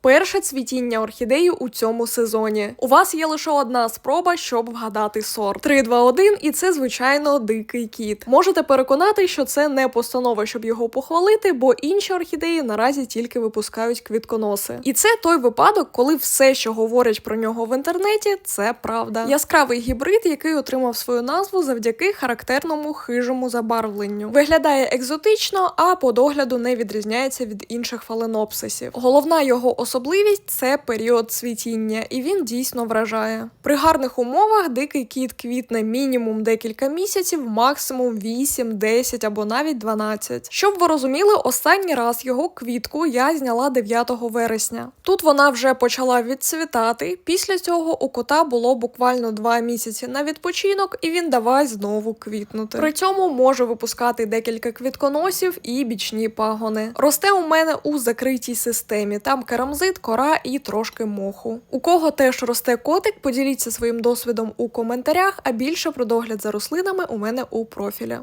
Перше цвітіння орхідеї у цьому сезоні. У вас є лише одна спроба, щоб вгадати сорт. 3, 2, 1, і це звичайно дикий кіт. Можете переконати, що це не постанова, щоб його похвалити, бо інші орхідеї наразі тільки випускають квітконоси. І це той випадок, коли все, що говорять про нього в інтернеті, це правда. Яскравий гібрид, який отримав свою назву завдяки характерному хижому забарвленню. Виглядає екзотично, а по догляду не відрізняється від інших фаленопсисів. Головна його особливість це період цвітіння, і він дійсно вражає. При гарних умовах дикий кіт квітне мінімум декілька місяців, максимум 8, 10 або навіть 12. Щоб ви розуміли, останній раз його квітку я зняла 9 вересня. Тут вона вже почала відцвітати. Після цього у кота було буквально 2 місяці на відпочинок, і він давай знову квітнути. При цьому може випускати декілька квітконосів і бічні пагони. Росте у мене у закритій системі. Там керамзит, кора і трошки моху. У кого теж росте котик, поділіться своїм досвідом у коментарях, а більше про догляд за рослинами у мене у профілі.